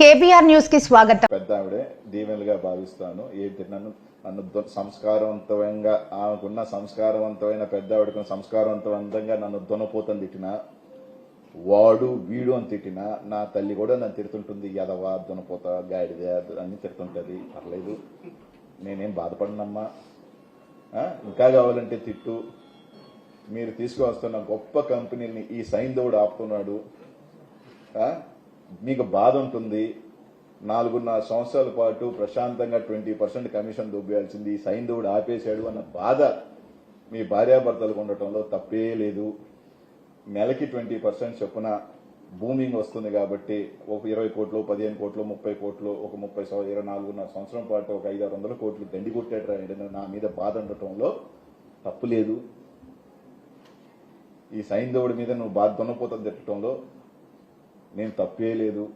KBR న్యూస్కి స్వాగతం. పెద్ద ఆవిడే దీవెనలుగా భావిస్తాను. ఏంటి? నన్ను నన్ను సంస్కారవంతమైన సంస్కారవంతంగా ఆమెకున్న సంస్కారవంతమైన పెద్ద ఆవిడకు సంస్కారవంతవంతంగా నన్ను దునపోతం తిట్టిన వాడు వీడు అని తిట్టిన నా తల్లి కూడా నన్ను తిడుతుంటుంది. ఎదవా దునపోత గాడిద అని తిడుతుంటది. పర్లేదు. నేనేం బాధపడినమ్మా. ఇంకా కావాలంటే తిట్టు. మీరు తీసుకువస్తున్న గొప్ప కంపెనీని ఈ సైంధవుడు ఆపుతున్నాడు. మీకు బాధ ఉంటుంది. నాలుగున్నర సంవత్సరాల పాటు ప్రశాంతంగా ట్వంటీ పర్సెంట్ కమిషన్ దుబ్బేయాల్సింది. సైంధవుడు ఆపేశాడు అన్న బాధ మీ భార్యాభర్తలకు ఉండటంలో తప్పే లేదు. నెలకి ట్వంటీ పర్సెంట్ చొప్పున బూమింగ్ వస్తుంది కాబట్టి ఒక ఇరవై కోట్లు పదిహేను కోట్లు ముప్పై కోట్లు ఒక ముప్పై ఇరవై నాలుగున్నర సంవత్సరం పాటు ఒక ఐదు ఆరు వందల కోట్లు దండి కొట్టాడు నా మీద బాధ ఉండటంలో తప్పు లేదు. ఈ సైంధవుడి మీద నువ్వు బాధ దున్నపోతం తిట్టడంలో నేను తప్పే లేదు.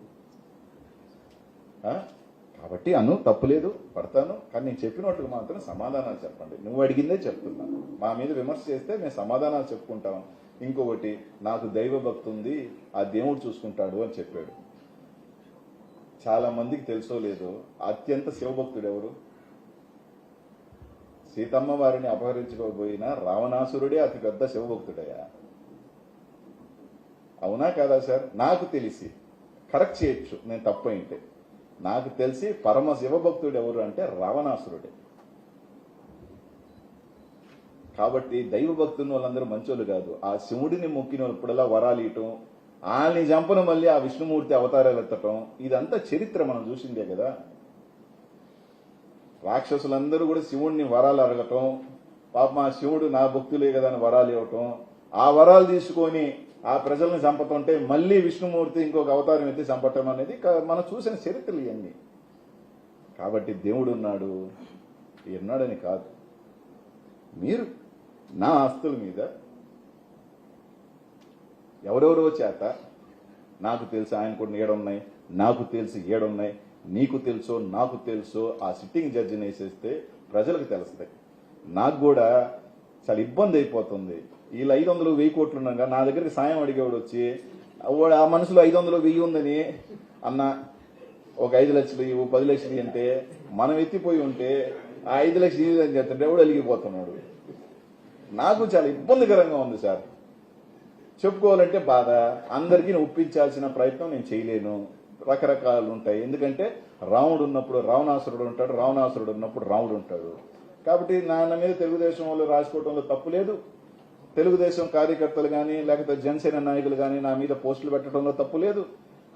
కాబట్టి అను తప్పులేదు పడతాను. కానీ నేను చెప్పినట్టుగా మాత్రం సమాధానాలు చెప్పండి. నువ్వు అడిగిందే చెప్తున్నా. మా మీద విమర్శ చేస్తే మేము సమాధానాలు చెప్పుకుంటాం. ఇంకొకటి నాకు దైవ భక్తి ఉంది ఆ దేవుడు చూసుకుంటాడు అని చెప్పాడు. చాలా మందికి తెలుసో లేదో అత్యంత శివభక్తుడు ఎవరు? సీతమ్మ వారిని అపహరించుకోబోయిన రావణాసురుడే అతి పెద్ద శివభక్తుడయ్యా. అవునా కాదా సార్? నాకు తెలిసి కరెక్ట్ చేయొచ్చు నేను తప్పు అయింటే నాకు తెలిసి పరమ శివభక్తుడు ఎవరు అంటే రావణాసురుడే. కాబట్టి దైవ భక్తుని వాళ్ళందరూ మంచోళ్ళు కాదు. ఆ శివుడిని మొక్కిన వాళ్ళప్పుడల్లా వరాలు ఇయటం వాళ్ళని చంపను మళ్ళీ ఆ విష్ణుమూర్తి అవతారాలు ఎత్తటం ఇదంతా చరిత్ర మనం చూసిందే కదా. రాక్షసులందరూ కూడా శివుడిని వరాలు అడగటం పాప మా శివుడు నా భక్తులే కదా అని వరాలు ఇవ్వటం ఆ వరాలు తీసుకొని ఆ ప్రజల్ని చంపతుంటే మళ్ళీ విష్ణుమూర్తి ఇంకొక అవతారం ఎత్తి చంపటం అనేది మనం చూసిన చరిత్రలు ఇవన్నీ కాబట్టి దేవుడు ఉన్నాడు ఉన్నాడని కాదు. మీరు నా ఆస్తుల మీద ఎవరెవరో చేత నాకు తెలుసు ఆయన కూడా ఏడున్నాయి నాకు తెలిసి ఏడున్నాయి నీకు తెలుసో నాకు తెలుసో ఆ సిట్టింగ్ జడ్జిని వేసేస్తే ప్రజలకు తెలుస్తాయి. నాకు కూడా చాలా ఇబ్బంది అయిపోతుంది. వీళ్ళు ఐదు వందలు వెయ్యి కోట్లు ఉండగా నా దగ్గరికి సాయం అడిగేవాడు వచ్చి ఆ మనసులో ఐదు వందలు వెయ్యి ఉందని అన్న ఒక ఐదు లక్షలు ఇవ్వు పది లక్షలు అంటే మనం ఎత్తిపోయి ఉంటే ఆ ఐదు లక్షలు ఇవి అని చెప్తుంటే ఎవడు అలిగిపోతున్నాడు? నాకు చాలా ఇబ్బందికరంగా ఉంది సార్. చెప్పుకోవాలంటే బాధ. అందరికీ ఒప్పించాల్సిన ప్రయత్నం నేను చేయలేను. రకరకాలు ఉంటాయి. ఎందుకంటే రాముడు ఉన్నప్పుడు రావణాసురుడు ఉంటాడు రావణాసురుడు ఉన్నప్పుడు రాముడు ఉంటాడు. కాబట్టి నాన్న మీద తెలుగుదేశం వాళ్ళు రాసుకోవడంలో తప్పు లేదు. తెలుగుదేశం కార్యకర్తలు కానీ లేకపోతే జనసేన నాయకులు కానీ నా మీద పోస్టులు పెట్టడంలో తప్పు లేదు.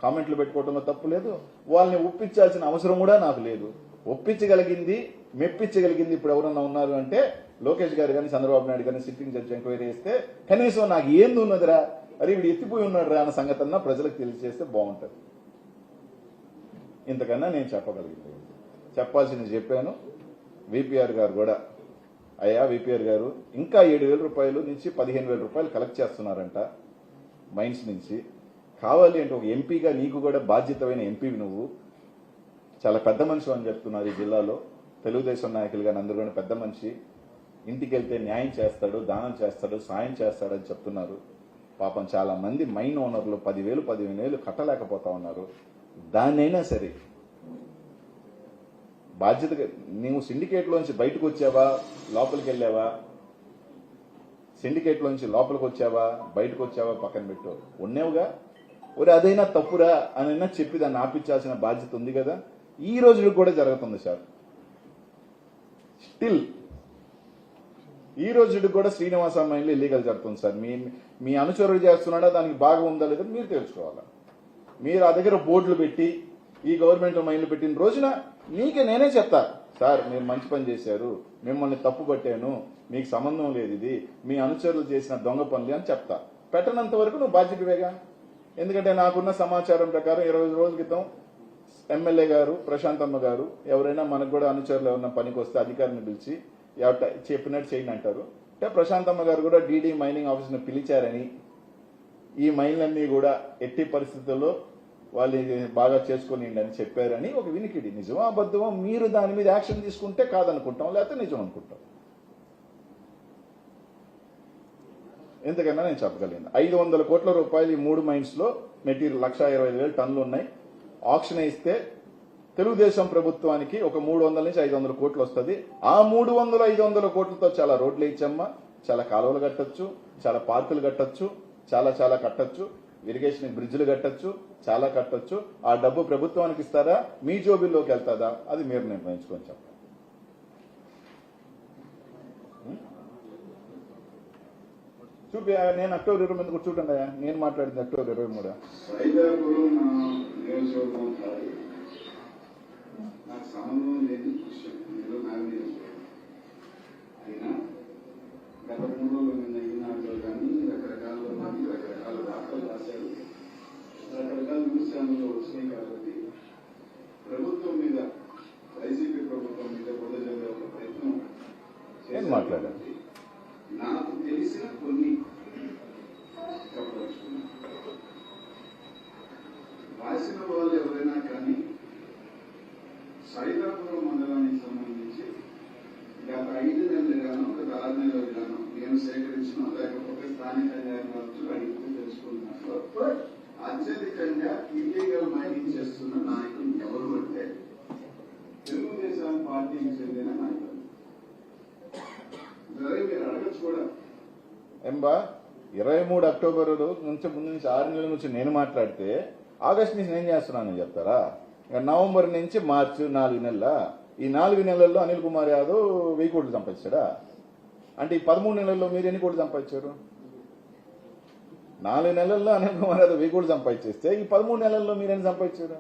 కామెంట్లు పెట్టుకోవడంలో తప్పు లేదు. వాళ్ళని ఒప్పించాల్సిన అవసరం కూడా నాకు లేదు. ఒప్పించగలిగింది మెప్పించగలిగింది ఇప్పుడు ఎవరన్నా ఉన్నారు అంటే లోకేష్ గారు కానీ చంద్రబాబు నాయుడు కానీ సిట్టింగ్ జడ్జి ఎంక్వైరీ చేస్తే కనీసం నాకు ఏంది ఉన్నదిరా? అరే వీడు ఎత్తిపోయి ఉన్నాడు రా అన్న సంగతన్నా ప్రజలకు తెలియజేస్తే బాగుంటుంది. ఇంతకన్నా నేను చెప్పగలిగింది. చెప్పాల్సింది చెప్పాను. విపిఆర్ గారు కూడా అయ్యా విపిఆర్ గారు ఇంకా ఏడు వేల రూపాయలు నుంచి పదిహేను వేల రూపాయలు కలెక్ట్ చేస్తున్నారంట మైన్స్ నుంచి. కావాలి అంటే ఒక ఎంపీగా నీకు కూడా బాధ్యతమైన ఎంపీవి నువ్వు. చాలా పెద్ద మనిషి అని చెప్తున్నారు ఈ జిల్లాలో. తెలుగుదేశం నాయకులుగా అందరూ కూడా పెద్ద మనిషి. ఇంటికి వెళ్తే న్యాయం చేస్తాడు దానం చేస్తాడు సాయం చేస్తాడని చెప్తున్నారు. పాపం చాలా మంది మైన్ ఓనర్లు పదివేలు పదిహేను వేలు కట్టలేకపోతా ఉన్నారు. దాన్నైనా సరే బాధ్యతగా నీవు సిండికేట్లోంచి బయటకు వచ్చావా? లోపలికి వెళ్ళావా? సిండికేట్లోంచి లోపలికి వచ్చావా? బయటకు వచ్చావా? పక్కన పెట్టు. ఉన్నావుగా? ఒరే అదైనా తప్పురా అని చెప్పి దాన్ని ఆపించాల్సిన బాధ్యత ఉంది కదా. ఈ రోజు కూడా జరుగుతుంది సార్. స్టిల్ ఈ రోజు కూడా శ్రీనివాస మైన్లో ఇల్లీగల్ జరుగుతుంది సార్. మీ మీ అనుచరుడు చేస్తున్నాడా? దానికి బాగా ఉందా లేదా మీరు తెలుసుకోవాలా? మీరు ఆ దగ్గర బోర్డులు పెట్టి ఈ గవర్నమెంట్ మైండ్లు పెట్టిన రోజున నీకే నేనే చెప్తా. సార్ మీరు మంచి పని చేశారు. మిమ్మల్ని తప్పు పట్టాను. మీకు సంబంధం లేదు ఇది. మీ అనుచరులు చేసిన దొంగ పనులు అని చెప్తా. పెట్టనంత వరకు నువ్వు బాధ్యతవేగా ఎందుకంటే నాకున్న సమాచారం ప్రకారం ఇరవై రోజుల క్రితం ఎమ్మెల్యే గారు ప్రశాంతమ్మ గారు ఎవరైనా మనకు కూడా అనుచరులు ఎవరైనా పనికి వస్తే అధికారిని పిలిచి ఎవట చెప్పినట్టు చేయండి అంటారు. అంటే ప్రశాంతమ్మ గారు కూడా డీడీ మైనింగ్ ఆఫీస్ని పిలిచారని ఈ మైన్లన్నీ కూడా ఎట్టి పరిస్థితుల్లో వాళ్ళు బాగా చేసుకొని అని చెప్పారని ఒక వినికిడి. నిజమా అబద్ధమా? మీరు దాని మీద యాక్షన్ తీసుకుంటే కాదనుకుంటాం లేకపోతే నిజం అనుకుంటాం. ఎందుకన్నా నేను చెప్పగలిగింది. ఐదు వందల కోట్ల రూపాయలు ఈ మూడు మైన్స్లో మెటీరియల్ లక్ష ఇరవై ఐదు వేలు టన్నులు ఉన్నాయి. ఆక్షన్ ఇస్తే తెలుగుదేశం ప్రభుత్వానికి ఒక మూడు వందల నుంచి ఐదు వందల కోట్లు వస్తుంది. ఆ మూడు వందల ఐదు వందల కోట్లతో చాలా రోడ్లు ఇచ్చమ్మా చాలా కాలువలు కట్టొచ్చు చాలా పార్కులు కట్టొచ్చు చాలా చాలా కట్టచ్చు. ఇరిగేషన్ బ్రిడ్జ్లు కట్టొచ్చు చాలా కట్టచ్చు. ఆ డబ్బు ప్రభుత్వానికి ఇస్తారా? మీ జోబిల్లోకి వెళ్తాదా? అది మీరు నిర్ణయించుకొని చెప్పండి. చూపి నేను అక్టోబర్ ఇరవై మంది కూడా చూడండి అయ్యా. నేను మాట్లాడింది అక్టోబర్ ఇరవై మూడు? సంబంధం లేని విషయం ఏదో నా నియోజకవర్గం అయినా గత మూడు రోజుల నిన్న ఈనాడులో కానీ రకరకాల మంది రకరకాల వార్తలు రాశారు రకరకాల న్యూస్ ఛానల్లో వచ్చినాయి కాబట్టి ప్రభుత్వం మీద వైసీపీ ప్రభుత్వం మీద బురద జల్లే ఒక ప్రయత్నం ఏం మాట్లాడారు? నాకు తెలిసిన కొన్ని చెప్పదలుచుకున్నాను రాసిన వాళ్ళు ఎవరైనా కానీ సైదాపురం మండలానికి సంబంధించి గత ఐదు నెలలు గాను గత ఆరు నెలలు గాను నేను సేకరించిన లేకపోతే స్థానిక న్యాయవాదులు అడిగితే తెలుసుకున్నట్లు అత్యధికంగా ఇల్లీగల్ మైనింగ్ చేస్తున్న నాయకులు ఎవరు అంటే తెలుగుదేశం పార్టీకి చెందిన ఏంబా ఇరవై మూడు అక్టోబర్ నుంచి ముందు నుంచి ఆరు నెలల నుంచి నేను మాట్లాడితే ఆగస్ట్ నుంచి నేను చేస్తున్నానని చెప్తారా? నవంబర్ నుంచి మార్చి నాలుగు నెలల? ఈ నాలుగు నెలల్లో అనిల్ కుమార్ యాదవ్ వెయ్యి కోట్లు సంపాదించాడా? అంటే ఈ పదమూడు నెలల్లో మీరు ఎన్ని కోట్లు సంపాదించారు? నాలుగు నెలల్లో అనిల్ కుమార్ యాదవ్ వెయ్యి కోట్లు సంపాదించేస్తే ఈ పదమూడు నెలల్లో మీరు ఎన్ని సంపాదించారు?